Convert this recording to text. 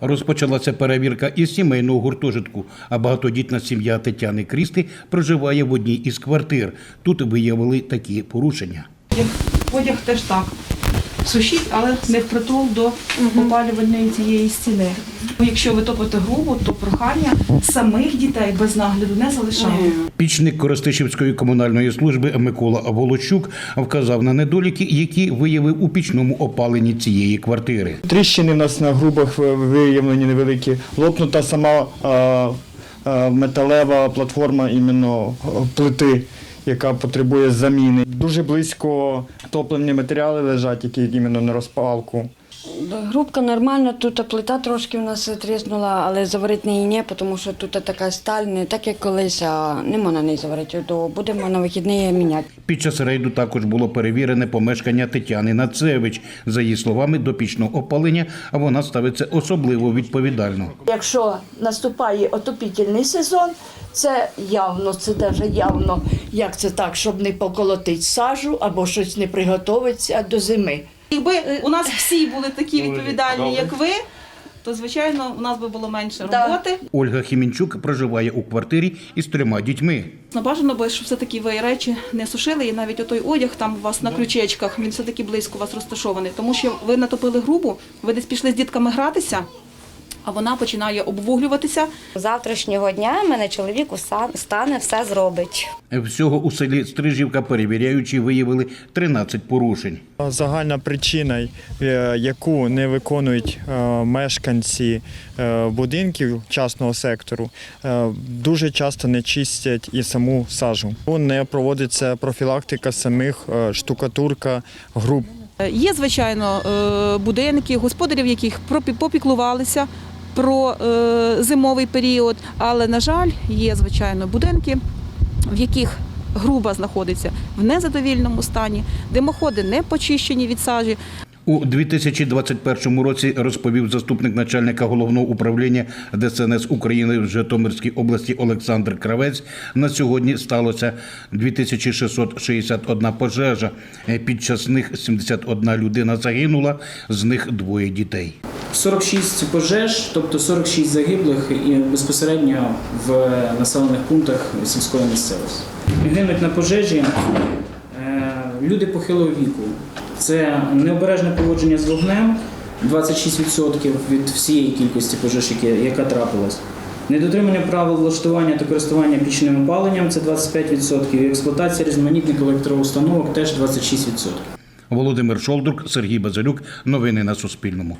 Розпочалася перевірка із сімейного гуртожитку, а багатодітна сім'я Тетяни Крісти проживає в одній із квартир. Тут виявили такі порушення. Одяг, одяг теж так. Сушіть, але не впритул до опалювальної цієї стіни. Якщо ви топите грубо, то прохання самих дітей без нагляду не залишати. Пічник Коростишівської комунальної служби Микола Волощук вказав на недоліки, які виявив у пічному опаленні цієї квартири. Тріщини в нас на грубах виявлені невеликі. Лопнута сама а, а, металева платформа іменно плити, яка потребує заміни. Дуже близько топлені матеріали лежать, які іменно на розпалку. Грубка нормальна, тут плита трошки у нас тріснула, але заварити її не, тому що тут така сталь, не так як колись, а не можна неї заварити, то будемо на вихідні міняти. Під час рейду також було перевірене помешкання Тетяни Нацевич. За її словами, до пічного опалення вона ставиться особливо відповідально. Якщо наступає отопітельний сезон, це явно, це даже явно, як це так, щоб не поколотити сажу або щось не приготуватися до зими. Якби у нас всі були такі відповідальні, як ви, то звичайно у нас би було менше Да. роботи. Ольга Хімінчук проживає у квартирі із трьома дітьми. Бажано би, щоб все-таки ви речі не сушили, і навіть отой одяг там у вас на крючечках, він все-таки близько у вас розташований. Тому що ви натопили грубу, ви десь пішли з дітками гратися, а вона починає обвуглюватися. Завтрашнього дня мене чоловік стане, все зробить. Всього у селі Стрижівка перевіряючі виявили 13 порушень. Загальна причина, е, яку не виконують е, мешканці е, будинків частного сектору, дуже часто не чистять і саму сажу. Не проводиться профілактика самих штукатурка груб. Е, Є, звичайно, будинки, господарів, яких попіклувалися про е, зимовий період, але, на жаль, є, звичайно, будинки, в яких груба знаходиться в незадовільному стані, димоходи не почищені від сажі. У 2021 році розповів заступник начальника головного управління ДСНС України в Житомирській області Олександр Кравець. На сьогодні сталося 2661 пожежа. Е, Під час них 71 людина загинула, з них двоє дітей. 46 пожеж, тобто 46 загиблих і безпосередньо в населених пунктах сільської місцевості. Гинуть на пожежі е, люди похилого віку. Це необережне поводження з вогнем 26% від всієї кількості пожеж, яка трапилась. Недотримання правил влаштування та користування пічним опаленням це 25%, і експлуатація різноманітних електроустановок теж 26%. Володимир Шолдрук, Сергій Базилюк. Новини на Суспільному.